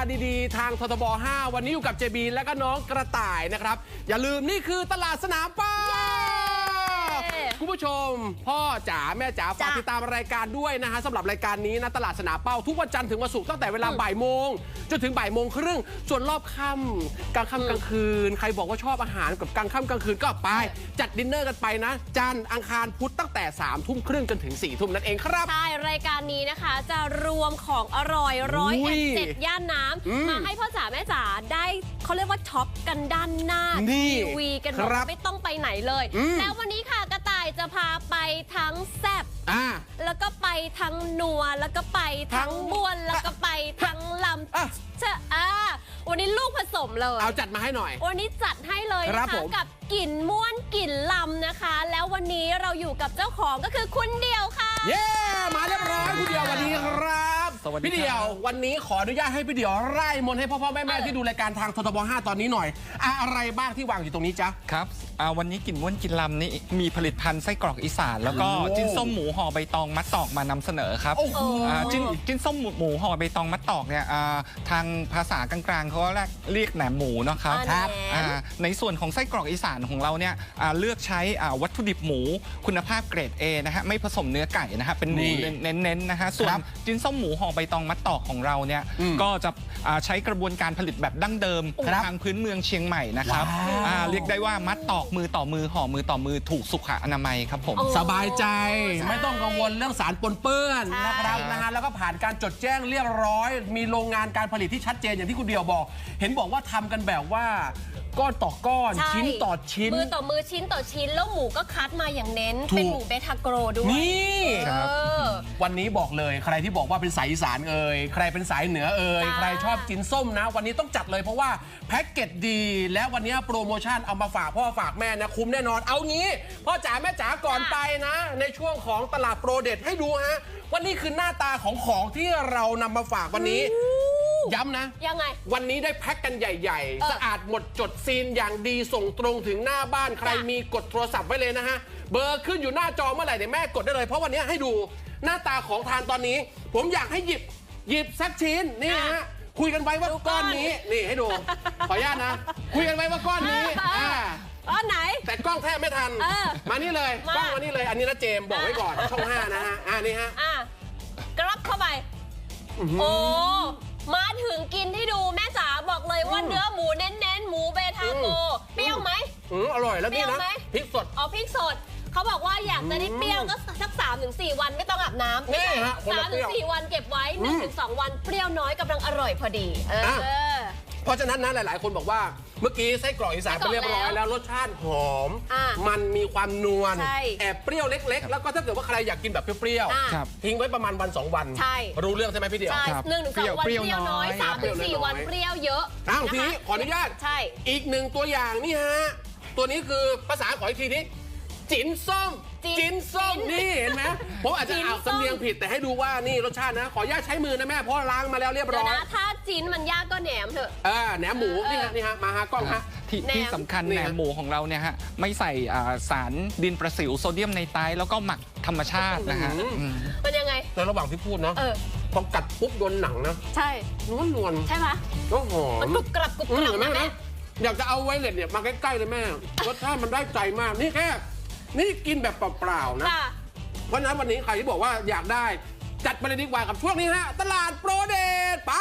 าดีๆ ทางททบ 5 วันนี้อยู่กับเจบีและก็น้องกระต่ายนะครับ อย่าลืมนี่คือตลาดสนามเป้า คุณผู้ชม พ่อจ๋าแม่จ๋าฝากจ้ะติดตามรายการด้วยนะฮะสำหรับรายการนี้นะตลาดสนามเป้าทุกวันจันทร์ถึงวันศุกร์ตั้งแต่เวลาอืมบ่ายโมงจนถึงบ่ายโมงครึ่งส่วนรอบค่ำกลางค่ำกลางคืน ใครบอกว่าชอบอาหารกับกลางค่ำกลางคืนก็ไป จัดดินเนอร์กันไปนะ จันทร์อังคารพุธตั้งแต่3ามทุ่มครึ่งจนถึง4ี่ทุ่มนั่นเองครับ ใช่รายการนี้นะคะ จะรวมของอร่อยร้อยอุ้เอ็ยดเจ็ดย่านน้อืมำมาให้พ่อจ๋าแม่จ๋าได้เขาเรียกว่าช็อปกันด้านหน้านี่ทีวีกันครับแบบไม่ต้องไปไหนเลย อืม แล้ววันนี้ค่ะกระต่าย จะพาไปทั้งแซบ อ่า แล้วก็ไปทั้งนัว แล้วก็ไปทั้งทั้งบ้วน แล้วก็ไปทั้งลอะำเชอะอ่าวันนี้ลูกผสมเลย เอาจัดมาให้หน่อย วันนี้จัดให้เลยครันะบผคะม กับกลิ่นม่วนกลิ่นลำนะคะ แล้ววันนี้เราอยู่กับเจ้าของก็คือคุณเดียวค่ะ เย้ มาเรียบร้อยพี่เดียววันนี้ครับสวัสดีพี่เดียวครับวันนี้ขออนุญาตให้พี่เดียวไล่มนต์ให้พ่อพ่อแม่แม่เออที่ดูรายการทางททบ5ตอนนี้หน่อยอะอะไรบ้างที่วางอยู่ตรงนี้จ๊ะ ครับอ่าวันนี้กินม้วนกินลำนี่มีผลิตภัณฑ์ไส้กรอกอีสาน แล้วก็โอ้ จิ้นส้มหมูห่อใบตองมัดตอกมานำเสนอครับโอ้โห อ่าจิ้นจิ้นส้มหมูห่อใบตองมัดตอกเนี่ยอ่าทางภาษากลางๆเขาเรียกเรียกแหนมหมูเนาะครับครับอ่าในส่วนของไส้กรอกอีสานของเราเนี่ยอ่าเลือกใช้อ่าวัตถุดิบหมูคุณภาพเกรด A นะฮะไม่ผสมเนื้อไก่นะฮะเป็นหมูนี่เน้นๆนะฮะส่วนครับจิ้นส้มหมูห่อใบตองมัดตอกของเราเนี่ยอืมก็จะอ่าใช้กระบวนการผลิตแบบดั้งเดิมครับทางพื้นเมืองเชียงใหม่นะครับว้าว อ่าเรียกได้ว่ามัดตอกมือต่อมือห่อมือต่อมือถูกสุขอนามัยครับผมโอ้สบายใจใช่ไม่ต้องกังวลเรื่องสารปนเปื้อนใช่นะครับนะฮะแล้วก็ผ่านการจดแจ้งเรียบร้อย มีโรงงานการผลิตที่ชัดเจนอย่างที่คุณเดียวบอก เห็นบอกว่าทำกันแบบว่าก้อนต่อก้อนใช่ ชิ้นต่อชิ้น มือต่อมือชิ้นต่อชิ้น แล้วหมูก็คัดมาอย่างเน้น ถูก เป็นหมูเบทาโกรด้วยนี่ครับเออ วันนี้บอกเลยใครที่บอกว่าเป็นสายอีสานเอ่ยใครเป็นสายเหนือเอ่ยจ้า ใครชอบกินส้มนะ วันนี้ต้องจัดเลยเพราะว่าแพ็กเกจดี และวันนี้โปรโมชั่นเอามาฝากพ่อฝากแม่นะคุ้มแน่นอนเอางี้พ่อจ๋าแม่จ๋าก่อนไปนะ ในช่วงของตลาดโปรเด็ดให้ดูฮะวันนี้คือหน้าตาของของที่เรานำมาฝากวันนี้ ย้ำนะ ยังไง วันนี้ได้แพ็กกันใหญ่เออๆ สะอาดหมดจดซีนอย่างดีส่งตรงถึงหน้าบ้านใครจ้ะ มีกดโทรศัพท์ไว้เลยนะฮะ เบอร์ขึ้นอยู่หน้าจอเมื่อไหร่เดี๋ยวแม่กดได้เลย เพราะวันนี้ให้ดูหน้าตาของทานตอนนี้ ผมอยากให้หยิบหยิบสักชิ้นนี่นะฮะคุยกันไว้ว่าดูก้ก้ออนนนี้นี่ให้ดู ขออนุญาตนะ คุยกันไว้ว่าก้อนนี้เออ อ่าอ๋อไหน แต่กล้องแทบไม่ทัน เออมานี่เลย มากล้องมานี่เลย อันนี้นะเจมส์บอกไว้ก่อน ช่องห้านะฮะ อ่านี่ฮะ อะกรับเข้าไป โอ้ มาถึงกินที่ดูแม่จ๋าบอกเลยว่าอืมเนื้อหมูเน้นๆ หมูเบทาโกอืมเปรี้ยวไหม อืมอร่อยแล้วนี่เปรี้นะยวไหม พริกสด เอาพริกสด เขาบอกว่าอยากจะได้เปรี้ยวก็สักสามถึงสี่วันไม่ต้องอาบน้ำนี่ฮะคนสาละมเปรี้ถึยวงสี่วันเก็บไว้หนึ่งถึงสองวันเปรี้ยวน้อยกำลังอร่อยพอดี เออเพ ราะฉะนั้นนะหลาย ๆ คนบอกว่าเมื่อกี้ไส้กรอกอีสานไปเรียบร้อยแล้วรสชาติหอม อะมันมีความนวลใช่แอบเปรี้ยวเล็ก ๆ แล้วก็ถ้าเกิดว่าใครอยากกินแบบเปรี้ยวอะครับๆทิ้งไว้ประมาณวัน2วัน ใช่ รู้เรื่องใช่ไหมพี่เดียว ใช่ครับหนึ่งถึงสองวันเปเปรี้รี้ยยววน้น้ออยยสามถึงสี่วันเปรี้ยวน้อยเปรี้ยวเยอะอ้าวนะคะทีนี้ขออนุญาต ใช่ อีกหนึ่งตัวอย่างนี่ฮะ ตัวนี้คือภาษาขออีกทีนี้ จินส้มจิ๋นจินส้มจิ๋นนี่เห็นไหมผมอาจจะจิ๋นอ่านส้มสำเนียงผิดแต่ให้ดูว่านี่รสชาตินะ ขออนุญาตใช้มือนะแม่เพราะล้างมาแล้วเรียบเดี๋ร้ยวอยนะถ้าจิ้นมันยากก็แหนมเถอะเออแหนมหมูเออนี่ฮะนี่ฮะมาฮะกล้องฮะที่แหนมที่สำคัญนี่แหนฮะมหมูของเราเนี่ยฮะไม่ใส่อ่าสารดินประสิวโซเดียมไนไตรท์แล้วก็หมักธรรมชาตินะฮะอืมอืมมันยังไงในระหว่างที่พูดเนาะเออพอกัดปุ๊บโดนหนังนะใช่นวลนวลใช่ไหมๆก็หอมันมกรุบกรับกรุบอืกมรับเห็นไหมนะแม่นะอยากจะเอาไว้เลยเนี่ยมาใกล้ๆเลยแม่รสชาติมันได้ใจมากนี่แค่ นี่กินแบบเปล่าๆนะค่ะ เพราะฉะนั้นวันนี้ใครที่บอกว่าอยากได้จัดไปเลยดีกว่ากับช่วงนี้ฮะ ตลาดโปรเดตไป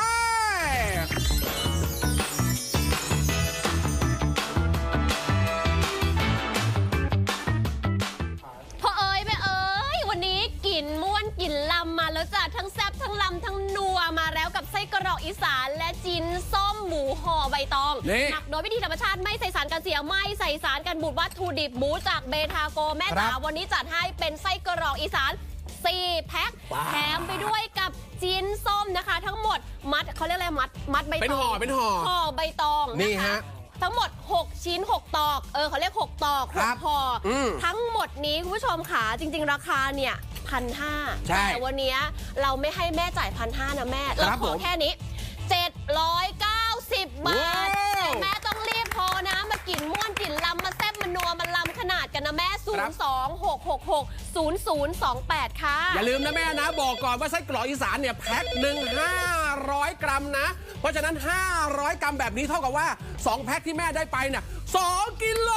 กับไส้กรอกอีสานและจินส้มหมูห่อใบตองนี่ หมักโดยวิธีธรรมชาติไม่ใส่สารกันเสียไม่ใส่สารกันบูดวัตถุดิบหมูจากเบทาโกแม่ครัจ๋าบวันนี้จัดให้เป็นไส้กรอกอีสาน4แพ็คว้าวแถมไปด้วยกับจินส้มนะคะ ทั้งหมดมัดเขาเรียกอะไรมัดมัดใบตอง เป็นห่อเป็นห่อ ห่อใบตองนี่นะคะฮะทั้งหมด 6 ชิ้น 6 ตอก เออเขาเรียก 6 ตอกครับ6ห่ออม ทั้งหมดนี้คุณผู้ชมค่ะจริง ๆ ราคาเนี่ย พันห้าใช่แต่วันนี้เราไม่ให้แม่จ่ายพันห้านะแม่คเรารับขอผมแค่นี้ 790 บาทว้าวแต่แม่ต้องรีบพอนะ มากินม่วนกินลำมาแซ่บมานัวมาลำขนาดกันนะแม่0ครับ026660028 ค่ะ อย่าลืมนะแม่นะ บอกก่อนว่าไส้กรอกอีสานเนี่ยแพ็คหนึ่ง500 กรัมนะ เพราะฉะนั้น 500 กรัมแบบนี้เท่ากับว่า 2 แพ็คที่แม่ได้ไปเนี่ย2กิโล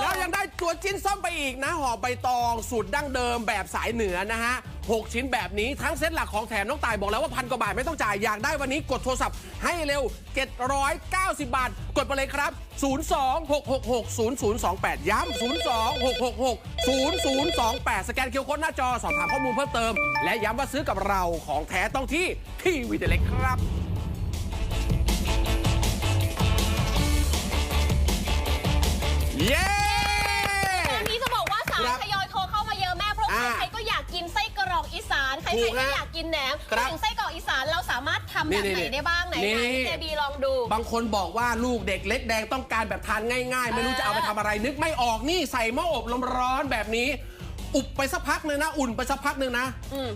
แล้วยังได้ตัวจิ้นส้มไปอีกนะห่อใบตองสูตรดั้งเดิมแบบสายเหนือนะฮะ6ชิ้นแบบนี้ทั้งเซตหลักของแถมน้องตายบอกแล้วว่าพันกว่าบาทไม่ต้องจ่ายอยากได้วันนี้กดโทรศัพท์ให้เร็ว 790 บาท กดไปเลยครับ 026660028 ย้ำ 026660028 สแกนคิวโค้ดหน้าจอสอบถามข้อมูลเพิ่มเติม และย้ำว่าซื้อกับเราของแท้ต้องที่ที่วีเดเล็กครับเย้ อกอีสานใครถูกๆก็ฮะอยากกินแหนมครับพูดถึงไส้กรอกอีสานเราสามารถทำแบบนี่ไหนนี่ได้บ้างไหนนี่ไหนเจบีลองดู บางคนบอกว่าลูกเด็กเล็กแดงต้องการแบบทานง่ายๆ ไม่รู้เออ จะเอาไปทำอะไรนึกไม่ออกนี่ใส่หม้ออบลมร้อนแบบนี้ อุบไปสักพักหนึ่งนะ อุ่นไปสักพักหนึ่งนะ อืม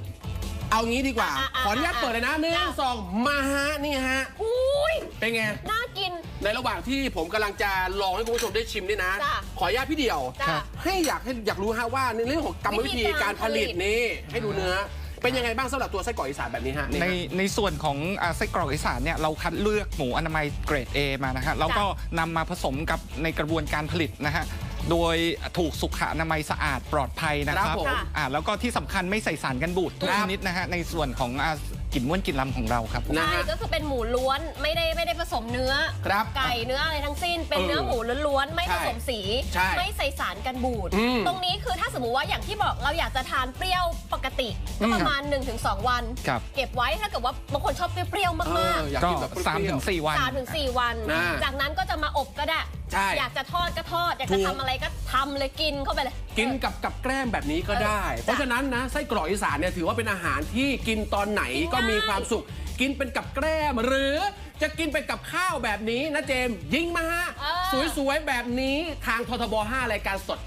เอางี้ดีกว่า อะอะขออนุญาตอะ เปิดเลยนะหนึ่งจ้ะสองมาฮะนี่ฮะ อุ้ยเป็นไง น่ากิน ในระหว่างที่ผมกำลังจะลองให้คุณผู้ชมได้ชิมนี่นะ จ้ะ ขออนุญาตพี่เดี่ยว จ้ะ ให้อยากให้อยากรู้ฮะว่าในเรื่องของกรรมวิธีวิธีการการผลิตผลิตนี่ให้ดูเนื้อ เป็นยังไงบ้างสำหรับตัวไส้กรอกอีสานแบบนี้ฮะในฮะในส่วนของอ่าไส้กรอกอีสานเนี่ยเราคัดเลือกหมูอนามัยเกรด A มานะฮะแล้วก็นำมาผสมกับในกระบวนการผลิตนะฮะโดยถูกสุขอนามัยสะอาดปลอดภัยนะคครัรับบผม อ่าแล้วก็ที่สำคัญไม่ใส่สารกันบูดทุกครัชบนิดนะฮะในส่วนของอ่า กลิ่นม้วนกลิ่นลำของเราครับผม นะใช่ฮะ ก็คือเป็นหมูล้วนไม่ได้ไม่ได้ผสมเนื้อ ครับ ไก่เนื้ออะไรทั้งสิ้น เป็นเออเนื้อหมูล้วนๆไม่ใช่ผสมสี ใช่ไม่ใส่สารกันบูด อืมตรงนี้คือถ้าสมมติว่าอย่างที่บอกเราอยากจะทานเปรี้ยวปกติก็ประมาณ 1-2 วัน ครับ เก็บไว้ถ้าเกิดว่าบางคนชอบเปรี้ยวๆเอมากออยากก็กินแบบเปรี้ยวสามถึงสี่วันๆสามถึงสี่วัน นะ จากนั้นก็จะมาอบก็ได้ ใช่ อยากจะทอดก็ทอด อยากถูจะกทำอะไรก็ทำเลยกินเข้าไปเลย กินกับกับแกล้มแบบนี้ก็ได้ เออเพราะฉะนั้นนะไส้กรอกอีสานเนี่ยถือว่าเป็นอาหารที่กินตอนไหนกินง่ายก็มีความสุข กินเป็นกับแกล้ม หรือจะกินเป็นกับข้าวแบบนี้นะเจมส์ยิงมาฮะ เออ สวยๆ แบบนี้ทางททบ 5 รายการสด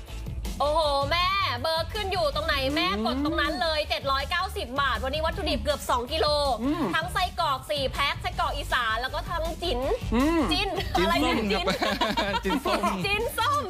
โอ้โห แม่ เบอร์ขึ้นอยู่ตรงไหนแม่กดตรงนั้นเลย 790 บาท วันนี้วัตถุดิบเกือบ 2 กิโลอืมทั้งไส้กรอก 4 แพ็คไส้กรอกอีสานแล้วก็ทั้งจินอืมจินจิ้นอะไรส้เนี่มยคจิรับนจิ้นส้มจินส้ม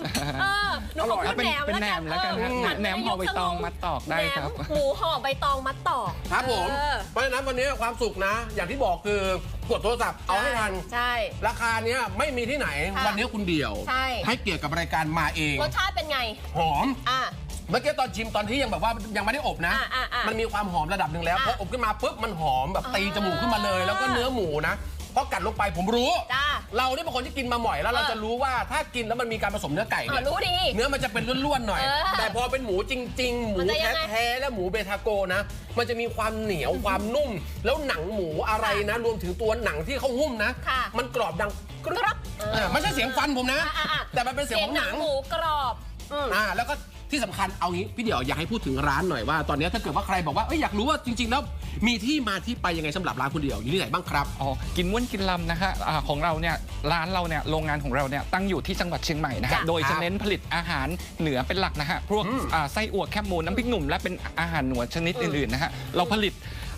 เออหนูอขร่ออยพูดเป็นแหนมเป็นแล้วแหนกันมแล้วกันเออฮะแหนมห่อใบตองมัดตอกได้ครับแหนมหมูห่อใบตองมัดตอกครับผมเออเพราะฉะนั้นวันนี้ความสุขนะ อย่างที่บอกคือกดโทรศัพท์เอาให้ทันใช่ราคาเนี้ยไม่มีที่ไหนค่ะวันนี้คุณเดียวใช่ให้เกียรติกับรายการมาเองรสชาติเป็นไง หอมอะ เมื่อกี้ตอนชิมตอนที่ยังแบบว่ายังไม่ได้อบนะ อะอะอะมันมีความหอมระดับหนึ่งแล้วอะพออบขึ้นมาปุ๊บมันหอมแบบตีอ่าจมูกขึ้นมาเลย แล้วก็เนื้อหมูนะพอกัดลงไปผมรู้ จ้าเราเนี่ยเป็นคนที่กินมาบ่อยแล้วเราเออจะรู้ว่าถ้ากินแล้วมันมีการผสมเนื้อไก่เอเนี่อยรู้ดีเนื้อมันจะเป็นล้วนๆหน่อย เออแต่พอเป็นหมูจริง ๆ หมูมันจะยังไงแท้ๆและหมูเบทาโกนะ มันจะมีความเหนียวความนุ่ม แล้วหนังหมูอะไรนะ รวมถึงตัวหนังที่เขาหุ้มนะ ค่ะ มันกรอบดังกกรึรอบบเออไม่ใช่เสียงฟันผมนะ อะอะอะแต่มันเป็นเสียงของหนังหมูกรอบอืม อ่าแล้วก็ ที่สำคัญเอางี้พี่เดี๋ยวอยากให้พูดถึงร้านหน่อยว่าตอนนี้ถ้าเกิดว่าใครบอกว่าเอ้ยอยากรู้ว่าจริงๆแล้วมีที่มาที่ไปยังไงสำหรับร้านคุณเดียวอยู่ที่ไหนบ้างครับ อ๋อ กินม้วนกินลำนะฮะอ่าของเราเนี่ยร้านเราเนี่ยโรงงานของเราเนี่ยตั้งอยู่ที่จังหวัดเชียงใหม่นะฮะ จ้ะโดยครัจะบเน้นผลิตอาหารเหนือเป็นหลักนะฮะ พวกอืมอ่าไส้อั่วแคบหมูน้ำพริกหนุ่มและเป็นอาหารหนวดชนิดอื่นๆนะฮะ เราผลิต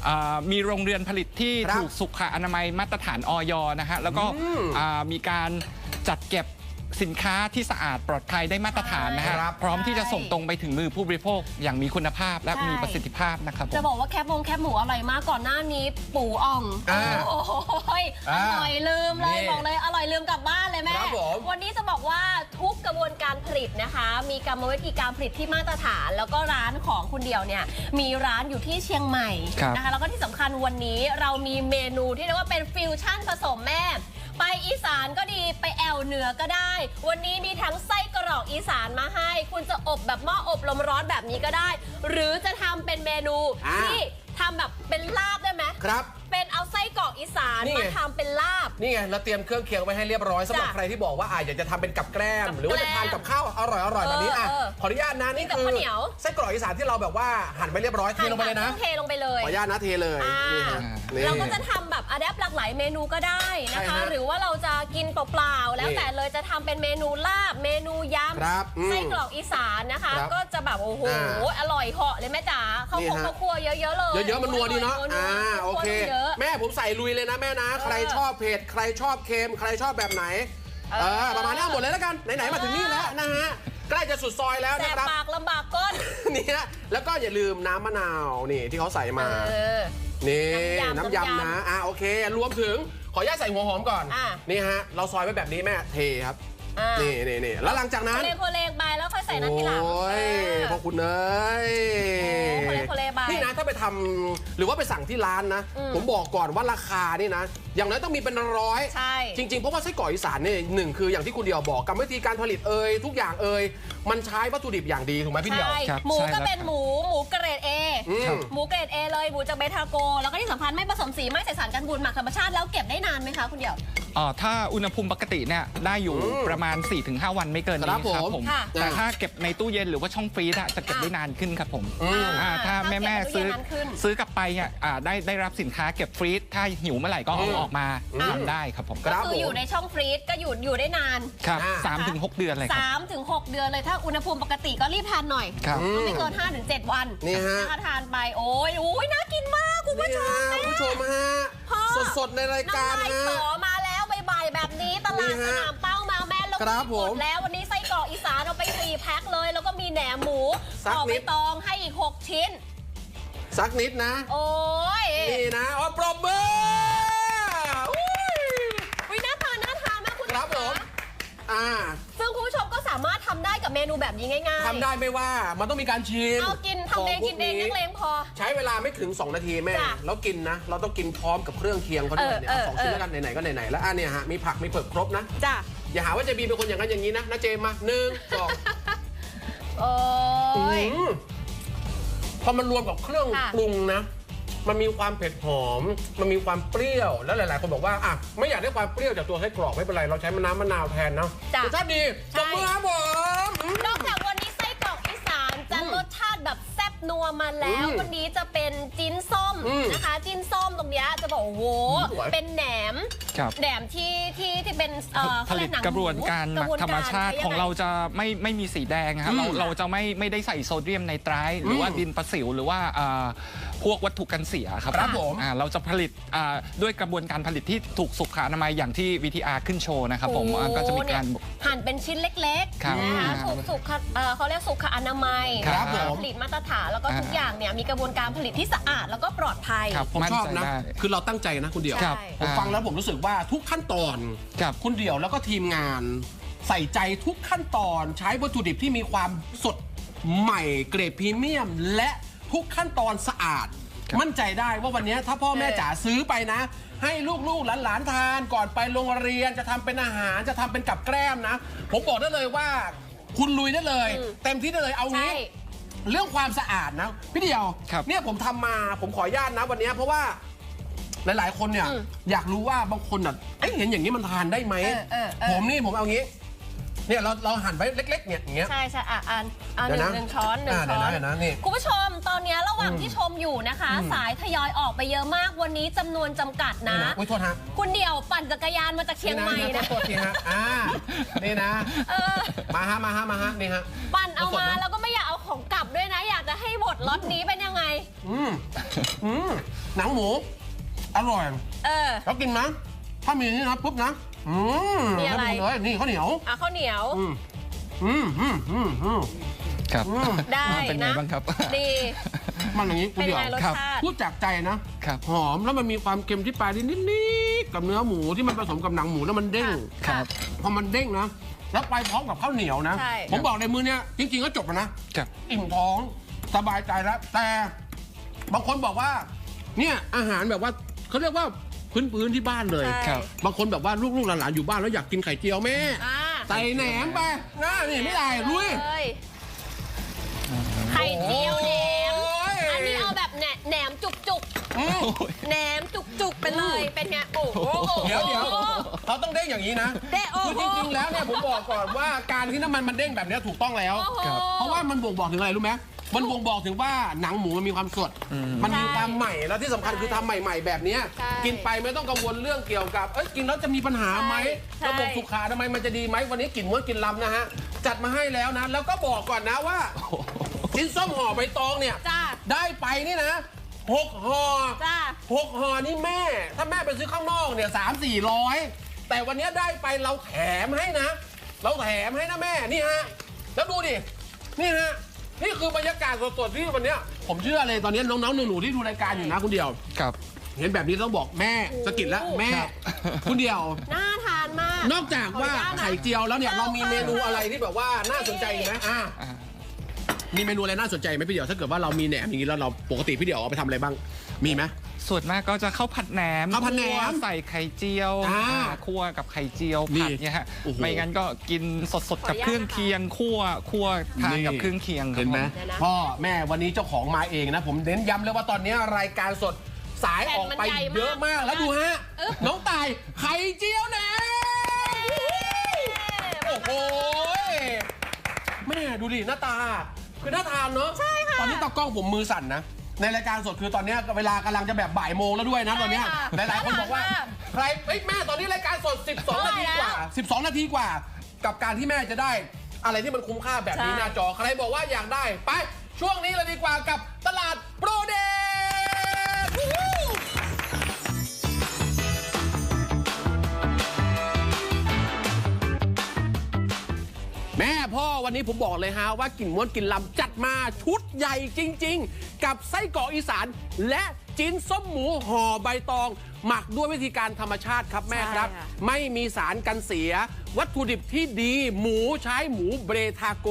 อ่ามีโรงเรือนผลิตที่ครับถูกสุขอนามัยมาตรฐานออยนะฮะ แล้วก็อืม อ่ามีการจัดเก็บ สินค้าที่สะอาดปลอดภัยได้มาตรฐานนะฮะครับพร้อมที่จะส่งตรงไปถึงมือผู้บริโภคอย่างมีคุณภาพและใช่ มีประสิทธิภาพนะครับผม จะบอกว่าแคบวงแคบหมูอร่อยมากก่อนหน้านี้ ปูอ่องอ่าโอ้โหยออ่าร่อยลืมเลยนี่บอกเลยอร่อยลืมกลับบ้านเลยแม่ครับผมวันนี้จะบอกว่าทุกกระบวนการผลิตนะคะ มีกรรมวิธีการผลิตที่มาตรฐาน แล้วก็ร้านของคุณเดียวเนี่ยมีร้านอยู่ที่เชียงใหม่ครับ นะคะแล้วก็ที่สำคัญวันนี้เรามีเมนูที่เรียกว่าเป็นฟิวชั่นผสมแม่ ไปอีสานก็ดีไปแอวเหนือก็ได้ วันนี้มีทั้งไส้กรอกอีสานมาให้ คุณจะอบแบบหม้ออบลมร้อนแบบนี้ก็ได้ หรือจะทำเป็นเมนูอ่า ที่ทำแบบเป็นลาบได้ไหม ครับ เป็นเอาไส้กรอกอีสานนี่ไง มาทำเป็นลาบ นี่ไงเราเตรียมเครื่องเคียงไว้ให้เรียบร้อยสำหรับจ้ะใครที่บอกว่าอะอยากจะทำเป็นกับแกล้ม กับหรือว่าจะทานกับข้าวอร่อยอร่อยๆแบบนี้อะเออเออขออนุญาตนะนี่กับคือข้าวเหนียว ไส้กรอกอีสานที่เราแบบว่าหั่นไปเรียบร้อยเทลงไปเลยนะเทลงไปเลย ขออนุญาตนะเทเลยอ่านี่ฮะนี่ เราก็จะทำแบบอะแดปหลากหลายเมนูก็ได้นะใช่คะ ฮะหรือว่าเราจะกินเปล่าๆ แล้วนี่แต่เลยจะทำเป็นเมนูลาบ เมนูยครับอืมำไส้กรอกอีสานนะคะ ครับก็จะแบบโอ้โห อ่าอร่อยเหาะเลยแม่จ๋าข้าวนี่คงฮะ ข้าวคั่วเยอะๆเลยเยอะๆมันนัวดีเนาะนัวๆอ่าโอเคข้าวคั่วเยอะแม่ผมใส่ลุยเลยนะแม่นะ ใครชอบเผ็ดใครชอบเค็มใครชอบแบบไหนเอเอออประมาณนี้เอาหมดเลยแล้วกันไหนๆมาถึงนี่แล้วนะฮะใกล้จะสุดซอยแล้วแสนะบครับ ปากลำบากก้นนี่ฮะแล้วก็อย่าลืมน้ำมะนาวนี่ที่เขาใส่มา เออ นี่น้ำน้ำยำยำนะ อะโอเค รวมถึงขออนุญาตใส่หัวหอมก่อน อะ นี่ฮะ เราซอยไว้แบบนี้แม่เทครับ อ่านี่นี่นี่แล้วหลังจากนั้น โคเลโคเลบายแล้วค่อยใส่น้ำทีหลังโอ้ยเออพอคุณเอ้ยโอ้โคเลโคเลบายนี่นะถ้าไปทำหรือว่าไปสั่งที่ร้านนะ อืม ผมบอกก่อนว่าราคานี่นะ อย่างน้อยต้องมีเป็นร้อย ใช่ จริงๆ เพราะว่าไส้กรอกอีสานเนี่ยหนึ่งคืออย่างที่คุณเดียวบอกกรรมวิธีการผลิตเอ่ยทุกอย่างเอ่ยมันใช้วัตถุดิบอย่างดีถูกไหมพี่เดียว ใช่ ครับหมูใช่ก็แล้วเป็นครับหมู หมูเกรด A อืม หมูเกรด A เลย หมูจากเบทาโก แล้วก็ที่สำคัญไม่ผสมสี ไม่ใส่สารกันบูดหมักธรรมชาติ แล้วเก็บได้นานไหมคะคุณเดี่ยวเอ่อถ้าอุณหภูมิปกติเนี่ยได้อยู่อืมประมาณ 4-5 วันไม่เกินครันี้บครับผมผม ค่ะแต่ถ้าเก็บในตู้เย็นหรือว่าช่องฟรีซอะจะเก็บอะได้นานขึ้นครับผมอืม อ่าถ้าแม่แม่ถ้าเก็บในตู้ซื้อเย็นนานขึ้นซื้อกลับไปเนี่ยอ่าได้ได้รับสินค้าเก็บฟรีซถ้าหิวเมื่อไหร่ก็เอาอืมออกมาอืมทำได้ครับผมครัก็บคืออยู่ในช่องฟรีซก็อยู่อยู่ได้นาน ครับอ่า สามถึงหกเดือนเลยครับ3ถึง6เดือนเลยถ้าอุณหภูมิปกติก็รีบทานหน่อย ครับ อืไม่เกิน5ถึง7วันนี่ฮะนะคะทานไปโอ้ยโอ้ยน่ากินมากคุณผู้นี่ชมฮะคุณผู้ชมฮะ พ่อสดๆในรายการน้ำลายฮะ สอมาแล้ว บ่ายๆแบบนี้ตลาดนี่สฮะนามเป้ามาแม่แล้วครับหมผดมแล้ววันนี้ไส้กรอกอีสานเอาไป4แพ็คเลย แล้วก็มีแหนมหมูสักออกนิไปดตองให้อีก 6 ชิ้น สักนิดนะ โอ้ยนี่นะอ๋อปรบมืออุ้ย วิน่าทานน่าทานมากคุณ ครับผม คะ อ่า ซึ่งคุณผู้ชมก็สามารถทำได้กับ เมนูแบบนี้ง่ายๆทำได้ไม่ว่ามันต้องมีการชิมเอากินทำเองขพวกินเองนักเลงพอ ใช้เวลาไม่ถึง 2 นาทีแม่จ้ะแล้วกินนะ เราต้องกินพร้อมกับเครื่องเคียงเขาด้วยเนี่ยเออเอาสองชิ้นเออแล้วกันไหนๆก็ไหนๆแล้วอันเนี่ยฮะมีผักมีเผือกครบนะจ้ะอย่าหาว่าเจบีเป็นคนอย่างนั้นอย่างนี้นะนะเจมมาหนึ่งสองโอ้ยอืมพอมันรวมกับเครื่องค่ะปรุงนะมันมีความเผ็ดหอม มันมีความเปรี้ยว แล้วหลาย ๆ คนบอกว่าอะไม่อยากได้ความเปรี้ยวจากตัวไส้กรอกไม่เป็นไร เราใช้มะน้ำมะนาวแทนเนาะจ้ะรสชาติดีใช่ตบมือครับผม นัวมาแล้วอืมวันนี้จะเป็นจิ้นส้มอืมนะคะ จิ้นส้มตรงเนี้ยจะบอกโอ้โหสวย เป็นแหนมครับ แหนมที่ที่ที่เป็นเอ่อผลิตเขาเยหนังกระบวนการหมักธรรมชาติของเราจะไม่ไม่มีสีแดงครับอืมเราเราจะไม่ไม่ได้ใส่โซเดียมไนไตรท์หรือว่าอืมดินประสิวหรือว่าอ่า พวกวัตถุกันเสียครับครับผมอ่าเราจะผลิตอ่าด้วยกระบวนการผลิตที่ถูกสุขอนามัยอย่างที่ VTR ขึ้นโชว์นะครับผมโอ้อ่าก็จะมีการเนี่ยหั่นเป็นชิ้นเล็กครับๆนะคะอืมสุกสุกเอ่อเขาเรียกสุขอนามัยครับนะะผม ผลิตมาตรฐานแล้วก็ทุกอ่า อย่างเนี่ยมีกระบวนการผลิตที่สะอาดแล้วก็ปลอดภัย ครับผมมั่นชอบใจนะได้ คือเราตั้งใจนะคุณเดี่ยว ครับผมฟังแล้วผมรู้สึกว่าทุกขั้นตอน ครับ คุณเดี่ยวแล้วก็ทีมงาน ใส่ใจทุกขั้นตอนใช้วัตถุดิบที่มีความสดใหม่เกรดพรีเมียม และ ทุกขั้นตอนสะอาดครับมั่นใจได้ว่าวันนี้ถ้าพ่อแม่เออจ๋าซื้อไปนะ ให้ลูกๆหลานๆทาน ก่อนไปโรงเรียนจะทำเป็นอาหารจะทำเป็นกับแกล้มนะ ผมบอกได้เลยว่า คุณลุยได้เลย เต็มที่ได้เลยเอาใช่ งี้ เรื่องความสะอาดนะ พี่เดียวครับ เนี่ยผมทำมาผมขออนุญาตนะวันนี้เพราะว่าหลาย ๆ คนเนี่ยอืมอยากรู้ว่าบางคนอะเอ้ยเห็นอย่างนี้มันทานได้ไหมเออเออเออผมนี่ผมเอางี้ เนี่ยเราเราหั่นไว้เล็กๆเนี่ยอย่างเงี้ย ใช่ใช่อะอ่านอ่านหเดี๋นึ่ยวงนะหนึ่งช้อนหนึ่งอ่าเดี๋ช้ยวอนะนเดี๋ยวนะนี่คุณผู้ชมตอนนี้ระหว่างอืมที่ชมอยู่นะคะ อืม สายทยอยออกไปเยอะมากวันนี้จำนวนจำกัดนะนี่นะอุ้ยโทษฮะคุณเดี่ยวปั่นจักรยานมาจากเชียงใหม่นี่นะ โทษทีฮะอ่านี่นะ เออ มาฮะมาฮะมาฮะนี่ฮะ ปั่นเอามาสดนะแล้วก็ไม่อยากเอาของกลับด้วยนะ อยากจะให้หมดล็อตนี้เป็นยังไง อืมอืมหนังหมู อร่อย เออ แล้วกินนะ ถ้ามีนี่นะปุ๊บนะ อืมมีอะไรให้ผมเลยนี่ข้าวเหนียว อะข้าวเหนียว อืมอืมอืมอืมอืม ครับอืม ได้เป็นไงนะ บ้างครับ ดี มันอย่างนี้คุณเป็นเดียวไงรสครับ ชาติ พูดจากใจนะ ครับ หอมแล้วมันมีความเค็มที่ปลายนิดนิดๆกับเนื้อหมูที่มันผสมกับหนังหมูแล้วมันเด้งค่ะพอมันเด้งนะ แล้วไปพร้อมกับข้าวเหนียวนะ ใช่ ผมบอกในมือเนี้ยจริงๆก็จบแล้วนะ ครับ อิ่มท้องสบายใจแล้ว แต่บางคนบอกว่า เนี่ยอาหารแบบว่าเขาเรียกว่า พื้นๆที่บ้านเลยใช่ครับ บางคนแบบว่าลูกๆหลานๆอยู่บ้านแล้วอยากกินไข่เจียวแม่อ่า ใส่แหนมไปนะนี่ไม่ได้ลุยเลยไข่เจียวแหนม โอ้ย อันนี้เอาแบบแหนแหนมจุกจุกอืมๆแหนมจุกจุกๆไปเลย เป็นไงโอ้โหเดี๋ยวเดี๋ยวเขาต้องเด้งอย่างนี้นะเด้งโอ้คือโห จริงๆแล้วเนี่ยผมบอกก่อนว่าการที่น้ำมันมันเด้งแบบเนี้ยถูกต้องแล้ว โอ้โหครับเพราะว่ามันบ่งบอกถึงอะไรรู้ไหม มันบ่งบอกถึงว่าหนังหมูมันมีความสด มันมีความใหม่แล้วที่สำคัญคือทำใหม่ๆ แบบเนี้ยใช่กินไปไม่ต้องกังวลเรื่องเกี่ยวกับเอ้ยกินแล้วจะมีปัญหาไหมใช่ ระบบสุขาทำไมยมันจะดีไหมวันนี้กินม้วนกินลำนะฮะจัดมาให้แล้วนะแล้วก็บอกก่อนนะว่าชิ้นส้มห่อใบตองเนี่ยจ้าได้ไปนี่นะหกห่อ จ้า หกห่อนี่แม่ ถ้าแม่ไปซื้อข้างนอกเนี่ยสามสี่ร้อยแต่วันนี้ได้ไปเราแถมให้นะ เราแถมให้นะแม่นี่ฮะ แล้วดูดิ นี่ฮะนี่ คือบรรยากาศสดๆที่วันเนี้ยผมเชื่อเลยตอนนี้น้องๆหนูๆที่ดูรายการอยู่นะคุณเดียว ครับ เห็นแบบนี้ต้องบอกแม่สะกิดแล้วแม่ ครับ คุณเดียว น่าทานมาก นอกจากว่าขออนุญาตนะ ไข่เจียวแล้วเนี่ยเรามีเมนูอะไรที่แบบว่าน่าสนใจอีกไหมอ่าอ่ามีเมนูอะไรน่าสนใจไหมพี่เดียวถ้าเกิดว่าเรามีแหนมอย่างนี้แล้วเราปกติพี่เดียวเอาไปทำอะไรบ้างมีไหม ส่วนมากก็จะข้าวผัดแหนมข้าวผัดแหนมคั่วใส่ไข่เจียวอ่าอ่าคั่วกับไข่เจียวนี่ผัดเนี่ยฮะโอ้โห ไม่งั้นก็กินสดๆกับขออนุญาต เครื่องเคียงคั่วคั่วทานกับนี่เครื่องเคียงครับเห็นไหมผเดี๋ยวนะ พ่อแม่วันนี้เจ้าของมาเองนะ ผมเน้นย้ำเลยว่าตอนนี้รายการสดสายออกไปแผ่นมันใหญ่มากเยอะมากแล้วดูฮะอึ๊บน้องตายไข่เจียวแหนมโอ้โหแม่ดูดิหน้าตา คือน่าทานเนาะใช่ค่ะตอนนี้ตากล้องผมมือสั่นนะ ในรายการสดคือตอนเนี้ยเวลากำลังจะแบบบ่ายโมงแล้วด้วยนะตอนเนี้ยใช่ค่ะหลายๆคนบอกว่าน่าทานมากใครเฮ้ยแม่ตอนนี้รายการสด 12 นาทีกว่าใช่แล้ว12 นาทีกว่า กับการที่แม่จะได้ อะไรที่มันคุ้มค่าแบบนี้ใช่ หน้าจอใครบอกว่าอยากได้ ไปช่วงนี้เลยดีกว่ากับตลาดโปรเด พ่อวันนี้ผมบอกเลยฮะว่ากลิ่นม้วนกลิ่นลำจัดมาชุดใหญ่จริง ๆ กับไส้กรอกอีสาน และจิ้นส้มหมูห่อใบตอง หมักด้วยวิธีการธรรมชาติครับแม่ครับ ใช่ค่ะ ไม่มีสารกันเสีย วัตถุดิบที่ดีหมูใช้หมูเบรทาโก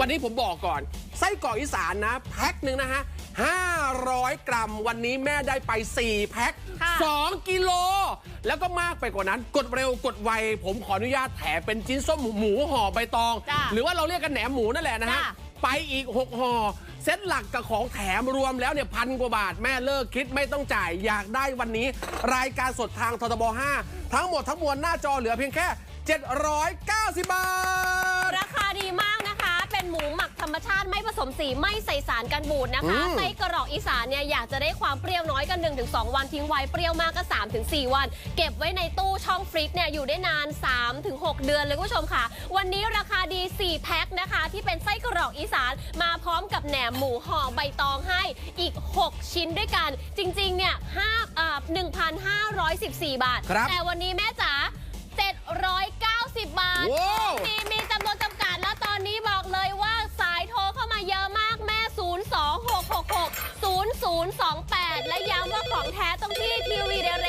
วันนี้ผมบอกก่อน ไส้กรอกอีสานนะ แพ็คหนึ่งนะฮะ 500 กรัม วันนี้แม่ได้ไป 4 แพ็คค่ะ2กิโล แล้วก็มากไปกว่านั้น กดเร็วกดไว ผมขออนุญาตแถมเป็นชิ้นส้มหมูห่อใบตอง จ้ะหรือว่าเราเรียกกันแหนมหมูนั่นแหละนะฮะ จ้ะ ไปอีก 6ห่อเซ็ตหลักกับของแถมรวมแล้วเนี่ยพันกว่าบาทแม่เลิกคิดไม่ต้องจ่าย อยากได้วันนี้ รายการสดทางททบ 5 ทั้งหมดทั้งมวลหน้าจอเหลือเพียงแค่ 790 บาท ราคาดีมาก ชาติไม่ผสมสีไม่ใส่สารกันบูดนะคะอืมไส้กรอกอีสานเนี่ยอยากจะได้ความเปรี้ยวน้อยกัน 1-2 วันทิ้งไว้เปรี้ยวมากก็ 3-4 วัน เก็บไว้ในตู้ช่องฟรีซเนี่ยอยู่ได้นาน 3-6 เดือนเลยคุณผู้ชมค่ะ วันนี้ราคาดี 4 แพ็คนะคะ ที่เป็นไส้กรอกอีสานมาพร้อมกับแหนมหมูห่อใบตองให้อีก 6 ชิ้นด้วยกัน จริงๆเนี่ย5อ่า1,514 บาทครับแต่วันนี้แม่จ๋า790 บาทว้าวมีมีจำนวนจำ 0028 และย้ำว่าของแท้ต้องที่ทีวีเดเร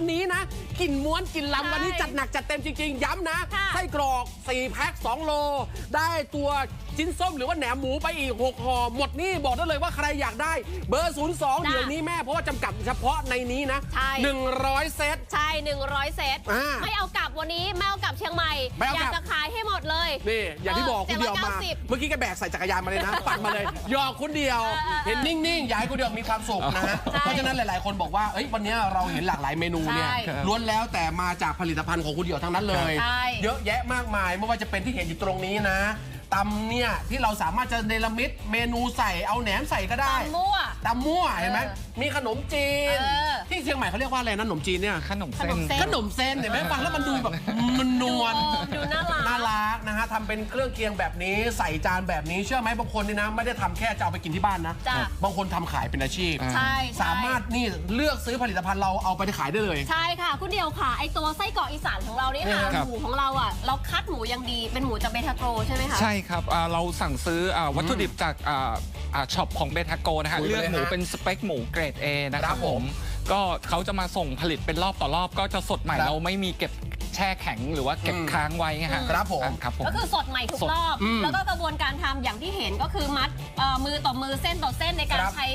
ายการสดอยู่ตอนนี้นะกลิ่นม้วนกลิ่นลำวันนี้จัดหนักจัดเต็มจริงๆ ย้ำนะค่ะไส้กรอก 4 แพ็ค2โล ได้ตัว ชิ้นส้มหรือว่าแหนมหมูไปอีก6ห่อหมดนี่บอกได้เลยว่าใครอยากได้ เบอร์ 02 เดี๋ยวนี้แม่เพราะว่าจำกัดเฉพาะในนี้นะ ใช่ 100 เซต ใช่ 100 เซต อ่าไม่เอากลับวันนี้ไม่เอากลับเชียงใหม่ ไม่เอาอกลัยาบกจะขายให้หมดเลย นี่ อย่างที่บอกคุณเดียวมา 790เมื่อกี้แกแบกใส่จักรยานมาเลยนะ ปั่นมาเลยหยอกคุณเดียว เออเออเห็นนิ่งๆอยากให้คุณเดียวมีความสุขนะฮะใช่เพราะฉะนั้นหลายๆ คนบอกว่าเอ้ยวันนี้เราเห็นหลากหลายเมนูเนี่ยใช่ล้วนแล้วแต่มาจากผลิตภัณฑ์ของคุณเดียวทั้งนั้นเลย ใช่ เยอะแยะมากมายไม่ว่าจะเป็นที่เห็นอยู่ตรงนี้นะ ตำเนี่ยที่เราสามารถจะเนรมิตเมนูใส่เอาแหนมใส่ก็ได้ตำมั่ว ตำมั่วเห็นไหมเออมีขนมจีน เออ ที่เชียงใหม่เขาเรียกว่าอะไรนะขนมจีนเนี่ย ขนมขเส้น นมเส้ขนมเส้นเห็นไหมฟังแล้วมันดูแบบมันนวลดูน่ารัก น่ารักนะฮะทำเป็นเครื่องเคียงแบบนี้ใส่จานแบบนี้เชื่อไหมบางคนนี่นะไม่ได้ทำแค่จะเอาไปกินที่บ้านนะ จ้ะ บางคนทำขายเป็นอาชีพอ่าใช่ใช่ สามารถนี่เลือกซื้อผลิตภัณฑ์เราเอาไปขายได้เลย ใช่ค่ะ คุณเดียวค่ะ ไอตัวไส้กรอกอีสานของเรานี่ค่ะ ครับ หมูของเราอะ เราคัดหมูอย่างดีเป็นหมูจากเบทาโกรใช่ไหมคะ ใช่ครับอ่าเราสั่งซื้ออ่าวัตถุดิบจากอ่าอ่าช็อปของเบทาโกนะฮะคุยไปเลือกเลยหมูฮะเป็นสเปคหมูเกรด A นะคครัรับบผมผม ก็เขาจะมาส่งผลิตเป็นรอบต่อรอบก็จะสดใหม่ครับเราไม่มีเก็บแช่แข็งหรือว่าเก็บอืมค้างไว้ไงฮะครับผมอ่าครับผมก็คือสดใหม่ทุกสดรอบอืมแล้วก็กระบวนการทำอย่างที่เห็นก็คือมัดเอ่อมือต่อมือเส้นต่อเส้นในการครับใช้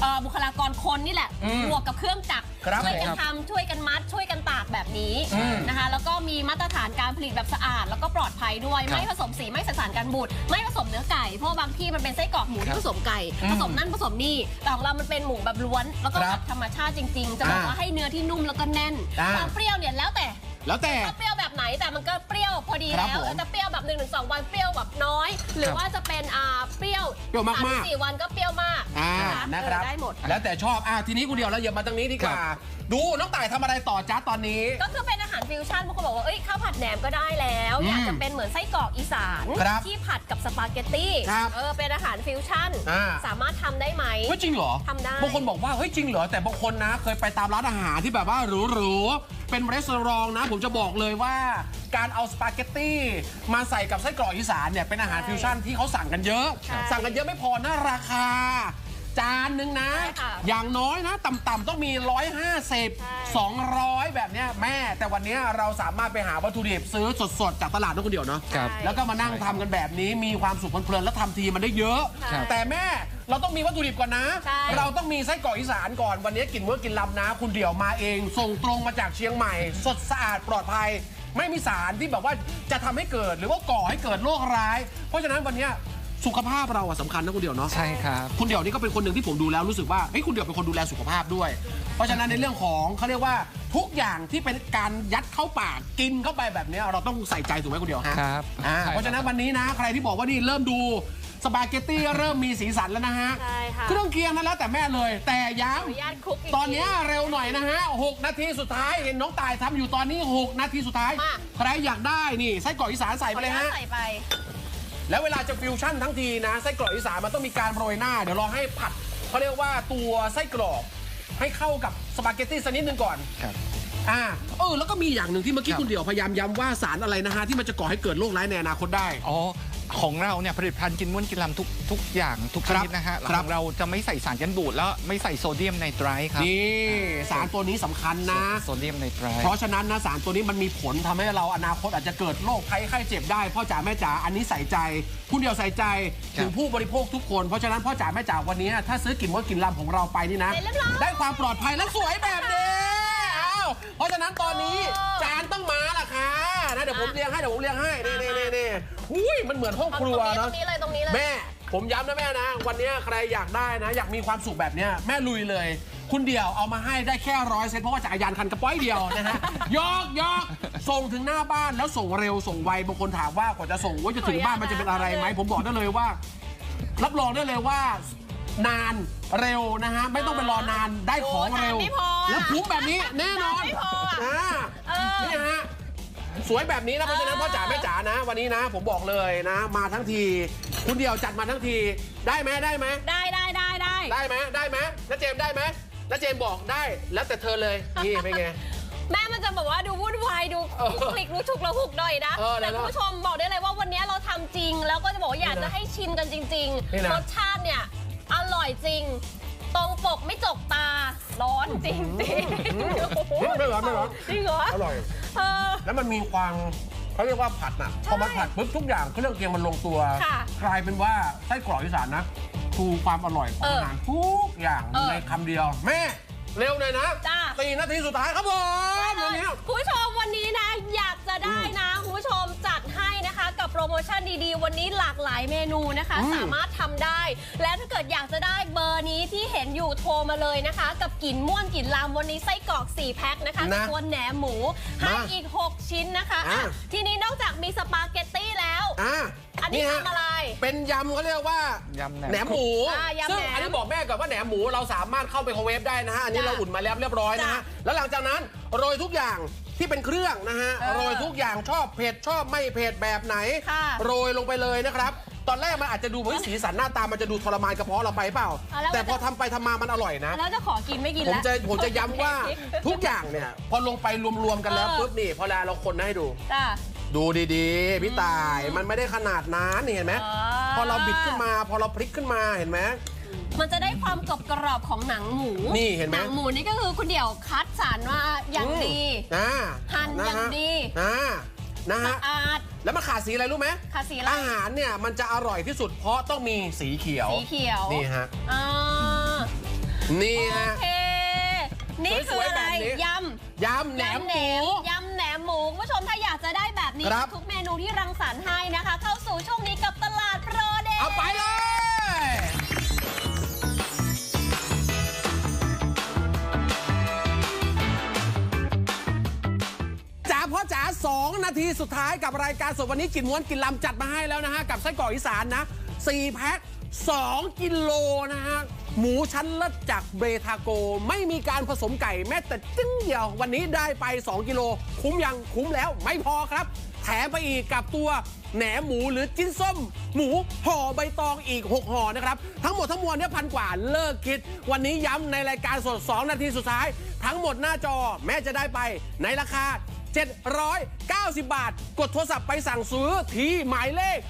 เอ่อบุคลากรคนนี่แหละอืมบวกกับเครื่องจักรครับช่วยกันครับทำช่วยกันมัด ช่วยกันตากแบบนี้อืมนะคะ แล้วก็มีมาตรฐานการผลิตแบบสะอาด แล้วก็ปลอดภัยด้วยครับไม่ผสมสีไม่ใส่สารกันบูดไม่ผสมเนื้อไก่เพราะว่าบางที่มันเป็นไส้กรอกหมูครัที่บผสมไก่ อืมผสมนั่นผสมนี่แต่ของเรามันเป็นหมูแบบล้วน แล้วก็ครัแบบบธรรมชาติจริง ๆ จะบอกอ่าว่าให้เนื้อที่นุ่มแล้วก็แน่นอ่า ความเปรี้ยวเนี่ยแล้วแต่ แล้วแต่ถ้าเปรี้ยวแบบไหนแต่มันก็เปรี้ยวพอดีครับแล้วผมจะเปรี้ยวแบบ1นถึงสวันเปรี้ยวแบบน้อย หรือครับว่าจะเป็นอ่าเปรี้ยวเปรี้ยวมากๆ สถึงสี่วันก็เปรี้ยวมากอ่า นะคะนะครับ เออได้หมด แล้วแต่ชอบอ่าทีนี้คุณเดียวแล้วอย่ามาตรงนี้ดีกว่าครับ ดูน้องต่ายทำอะไรต่อจ้าตอนนี้ ก็คือเป็นอาหารฟิวชั่นบางคนบอกว่าเอ้ยข้าวผัดแหนมก็ได้แล้วอืมอยากจะเป็นเหมือนไส้กรอกอีสานครับที่ผัดกับสปาเกตตี้ครับเออเป็นอาหารฟิวชั่น อ่า สามารถทำได้ไหมเฮ้ยจริงเหรอทำได้ บางคนบอกว่าเฮ้ยจริงเหรอแต่บางคนนะ เคยไปตามร้านอาหารที่แบบว่าหรูๆเป็นรีสอร์ทนะ ผมจะบอกเลยว่า การเอาสปาเกตตี้มาใส่กับไส้กรอกอีสานเนี่ยเป็นอาหารฟิวชั่นที่เขาสั่งกันเยอะ ใช่ สั่งกันเยอะไม่พอนะราคา จานหนึ่งนะ ใช่ค่ะอย่างน้อยนะต่ำๆต้องมี 150ใช่200 แบบเนี้ยแม่ แต่วันเนี้ยเราสามารถไปหาวัตถุดิบซื้อสดๆ จากตลาดนั่นคนเดียวเนาะครับ ใช่ แล้วก็มานั่งทำกันแบบนี้มีความสุขเพลินๆแล้วทำทีมันได้เยอะ ครับ แต่แม่เราต้องมีวัตถุดิบก่อนนะ ใช่ เราต้องมีไส้กรอกอีสานก่อนวันนี้กินเมื่อกินลำนะ คุณเดี่ยวมาเอง ส่งตรงมาจากเชียงใหม่ สดสะอาดปลอดภัย ไม่มีสารที่แบบว่าจะทำให้เกิดหรือว่าก่อให้เกิดโรคร้าย เพราะฉะนั้นวันเนี้ย สุขภาพเราอะสำคัญนะคุณเดี่ยวเนาะใช่ครับ คุณเดี่ยวนี่ก็เป็นคนหนึ่งที่ผมดูแล้วรู้สึกว่าเฮ้ยคุณเดี่ยวเป็นคนดูแลสุขภาพด้วย เพราะฉะนั้นในเรื่องของเขาเรียกว่าทุกอย่างที่เป็นการยัดเข้าปากกินเข้าไปแบบเนี้ยเราต้องใส่ใจถูกไหมคุณเดี่ยวฮะครับอ่าใช่ครับเพราะฉะนั้นวันนี้นะใครที่บอกว่านี่เริ่มดูสปาเกตตี้เริ่มมีสีสันแล้วนะฮะใช่ค่ะ เครื่องเคียงนั้นแล้วแต่แม่เลย แต่ย้ขออนุญาตคลุกอีกำตอนเนี้ยเร็วหน่อยนะฮะ 6 นาทีสุดท้าย เห็นน้องตายทำอยู่ตอนนี้ 6 นาทีสุดท้าย มา ใครอยากได้นี่ไส้กรอกอีสานใส่ขไปออเลนุยญาตฮะ ใส่ไป แล้วเวลาจะฟิวชั่นทั้งทีนะไส้กรอกอีสานมันต้องมีการโรยหน้า เดี๋ยวลองให้ผัดเขาเรียกว่าตัวไส้กรอกให้เข้ากับสปาเกตตี้สักนิดนึงก่อนครับ อ่าเออแล้วก็มีอย่างหนึ่งที่เมื่อกี้ครับ คุณเดี่ยวพยายามย้ำว่าสารอะไรนะฮะที่มันจะก่อให้เกิดโรคร้ายในอนาคตได้ อ๋อ ของเราเนี่ยผลิตภัณฑ์กินม้วนกินลำทุกทุกอย่างทุกชครับนิดนะฮะครับ ของเราจะไม่ใส่สารกันบูดแล้วไม่ใส่โซเดียมไนไตรท์ครับนี่ สารตัวนี้สำคัญนะ โซเดียมไนไตรท์เพราะฉะนั้นนะสารตัวนี้มันมีผลทำให้เราอนาคตอาจจะเกิดโรคภัยไข้เจ็บได้พ่อจ๋าแม่จ๋าอันนี้ใส่ใจคุณเดียวใส่ใจครับถึงผู้บริโภคทุกคนเพราะฉะนั้นพ่อจ๋าแม่จ๋าวันนี้ ถ้าซื้อกินว่ากินลำของเราไปนี่นะเสร็จเรียบร้อยได้ความปลอดภัยและสวยแบบนี้อ้าว เพราะฉะนั้นตอนนี้โอ้จานต้องมาล่ะค่ะนะเดี๋ยวผมเรียงให้เดี๋ยวผมเรียงให้นี่นี่นี่นี่อุ้ยมันเหมือนห้องครัวตรเนาะงนี้เลยตรงนี้เลยแม่ ผมย้ำนะแม่นะ วันนี้ใครอยากได้นะ อยากมีความสุขแบบเนี้ยแม่ลุยเลย คุณเดี่ยวเอามาให้ได้แค่ร้อยเซตเพราะว่าจักรยานคันกระป้อยเดียวนะฮะยอกยอกส่งถึงหน้าบ้านแล้วส่งเร็วส่งไวบางคนถามว่ากว่าจะส่งว่าจะถึงบ้านมันจะเป็นอะไรไหมผมบอกได้เลยว่า รับรองได้เลยว่านาน เร็วนะฮะ ไม่ต้องไปรอนานได้ของเร็ว โอ้ทานไม่พออะแล้วคุ้มแบบนี้แน่นอนทานไม่พออะอ่าเออ นี่ฮะสวยแบบนี้นะเพราะฉะนั้นพ่อจ๋าแม่จ๋านะ วันนี้นะ ผมบอกเลยนะ มาทั้งที คุณเดียวจัดมาทั้งทีได้ไหมได้ไหม ได้ได้ได้ได้ ได้ไหมได้ไหมน้าเจมส์ได้ไหมน้าเจมส์บอกได้แล้วแต่เธอเลย นี่เป็นไง แม่มันจะแบบว่าดูวุ่นวายดูเออคลิกรู้ฉุกระหุกหน่อยนะ เออแล้แต่วคุณผู้ชมบอกได้เลยว่าวันนี้เราทำจริง แล้วก็จะบอกว่าอยากนี่นะจะให้ชิมกันจริงนี่นะรสชาติเนี่ย อร่อยจริง ตรงปกไม่จกตา ร้อนจริงจริงไม่ร้อนไม่ร้อนจริงเหรอ อร่อย เออ แล้วมันมีความเขาเรียกว่าผัดน่ะ พอมันผัดปุ๊บทุกอย่างเครื่องเคียงมันลงตัว ค่ะ กลายเป็นว่าไส้กรอกอีสานนะชูความอร่อยของเอออาหารทุกอย่างเออในคำเดียว แม่ เร็วหน่อยนะจ้า สี่นาทีสุดท้ายครับผมวันนี้ คุณผู้ชมวันนี้นะ โปรโมชั่นดีๆ วันนี้หลากหลายเมนูนะคะอืมสามารถทำได้ และถ้าเกิดอยากจะได้เบอร์นี้ที่เห็นอยู่โทรมาเลยนะคะ กับกลิ่นม่วนกลิ่นลามวันนี้ไส้กรอก4แพ็คนะคะนะตัวแหนมหมูให้อีก 6 ชิ้นนะคะอะอะ ทีนี้นอกจากมีสปาเกตตี้แล้ว อะอันนี้นี่ฮะทำอะไร เป็นยำเขาเรียกว่ายำแหนม แหนมหมูอ่ายำซึ่งแหนมอันนี้บอกแม่ก่อนว่าแหนมหมูเราสามารถเข้าไปโครเวฟได้นะฮะอันนี้จ้ะเราอุ่นมาแล้วเรียบร้อยนะฮะจ้ะแล้วหลังจากนั้นโรยทุกอย่างที่เป็นเครื่องนะฮะเออโรยทุกอย่างชอบเผ็ดชอบไม่เผ็ดแบบไหน ค่ะโรยลงไปเลยนะครับ ตอนแรกมันอาจจะดูเฮ้ยสีสันหน้าตามันจะดูทรมานกระเพาะเราไปเปล่าอะแล้ว แต่พอมันจะทำไปทำมามันอร่อยนะ แล้วจะขอกินไม่กินผมแล้ว จะผมจะย้ำว่าทุกอย่างเนี่ย พอลงไปรวมๆกันแล้วเออ ปุ๊บนี่พอแล้วเราคนให้ดู จ้าดูดีๆ พี่ตายมันไม่ได้ขนาดนั้นนี่เห็นไหมอ๋อ พอเราบิดขึ้นมา พอเราพลิกขึ้นมาเห็นไหม มันจะได้ความกรอบกรอบๆของหนังหมูนี่เห็นไหมนังหมูนี่ก็คือคุณเดี่ยวคัดสรรมาอย่างดีอ่าหั่นนะอย่างฮะดี อ่านะสะฮะอาดแล้วมันขาดสีอะไรรู้ไหมค่ะสีอะไรอาหารเนี่ยมันจะอร่อยที่สุดเพราะต้องมีสีเขียว สีเขียวนี่ฮะอ่านี่โอฮะเคนี่คืออะไรสวยๆแบบนี้ยยำำแหนมหมู ยำแหนมหมูคุณผู้ชมถ้าอยากจะได้แบบนี้ครับ ทุกเมนูที่รังสรรค์ให้นะคะ เข้าสู่ช่วงนี้กับตลาดโปรเดย์ เอาไปเลย นาทีสุดท้ายกับรายการสดวันนี้กินม้วนกินลำจัดมาให้แล้วนะฮะ กับไส้กรอกอีสานนะ4แพ็ค2กิโลนะฮะ หมูชั้นเลิศจากเบทาโก ไม่มีการผสมไก่แม้แต่จึ้งเดียว วันนี้ได้ไป 2 กิโล คุ้มยังคุ้มแล้วไม่พอครับ แถมไปอีกกับตัวแหนมหมูหรือจิ้นส้ม หมูห่อใบตองอีก 6ห่อนะครับ ทั้งหมดทั้งมวลเนี่ยพันกว่าเลิกคิด วันนี้ย้ำในรายการสด 2 นาทีสุดท้าย ทั้งหมดหน้าจอแม่จะได้ไปในราคา 790 บาท กดโทรศัพท์ไปสั่งซื้อที่หมายเลข 026660028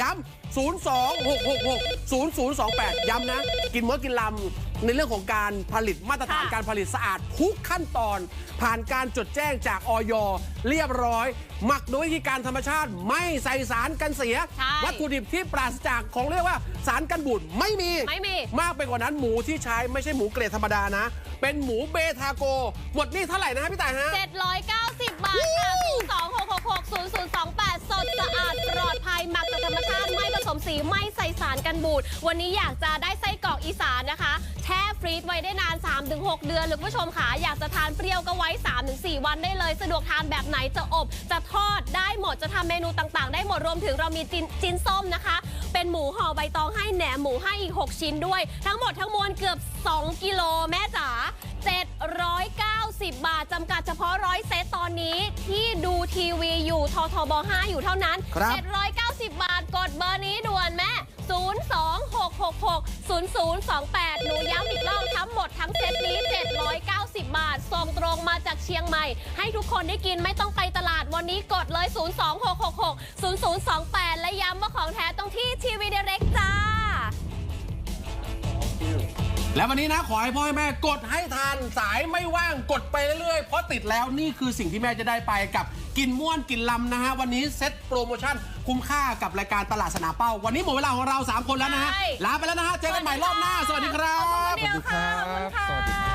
ย้ำ 026660028 ย้ำนะ กินมดกินลำ ในเรื่องของการผลิตมาตรฐานค่ะ การผลิตสะอาดทุกขั้นตอน ผ่านการจดแจ้งจากออยเรียบร้อย หมักโดยวิธีการธรรมชาติไม่ใส่สารกันเสีย ใช่วัตถุดิบที่ปราศจากของเรียกว่าสารกันบูดไม่มี ไม่มี มากไปกว่านั้นหมูที่ใช้ไม่ใช่หมูเกรดธรรมดานะ เป็นหมูเบทาโก หมดนี่เท่าไหร่นะฮะพี่ต่ายฮะ 790 บาทค่ะ 026660028 สดสะอาดปลอดภัยหมักจากธรรมชาติ ไม่ผสมสี ไม่ใส่สารกันบูด วันนี้อยากจะได้ไส้กรอกอีสานนะคะแช่ฟรีซไว้ได้นาน 3-6 เดือนหรือคุณผู้ชมค่ะอยากจะทานเปรี้ยวก็ไว้ 3-4 วันได้เลย สะดวกทานแบบไหนจะอบ จะทอดได้หมดจะทำเมนูต่างๆ ได้หมดรวมถึงเรามีจินจินส้มนะคะ เป็นหมูห่อใบตองให้แหนมหมูให้อีก 6 ชิ้นด้วย ทั้งหมดทั้งมวลเกือบ 2 กิโลแม่จ๋า790 บาทจำกัดเฉพาะร้อยเซตตอนนี้ที่ดูทีวีอยู่ททบ 5 อยู่เท่านั้นครับ790 บาทกดเบอร์นี้ด่วนแม่ 026660028 หนูย้ำอีกรอบทั้งหมดทั้งเซตนี้ 790 บาท ส่งตรงมาจากเชียงใหม่ ให้ทุกคนได้กินไม่ต้องไปตลาดวันนี้กดเลย 026660028 และย้ำว่าของแท้ต้องที่ทีวีเดเร็กจ้า แล้ววันนี้นะขอให้พ่อให้แม่กดให้ทันสายไม่ว่างกดไปเรื่อยๆเพราะติดแล้วนี่คือสิ่งที่แม่จะได้ไปกับกินม่วนกินลำนะฮะวันนี้เซ็ตโปรโมชั่น คุ้มค่ากับรายการตลาดสนามเป้า วันนี้หมดเวลาของเรา 3 คนแล้วนะฮะใช่ลาไปแล้วนะฮะเจอกันใหม่รอบหน้า สวัสดีครับขอบคุณเดียวค่ะขอบคุณค่ะสวัสดีครับ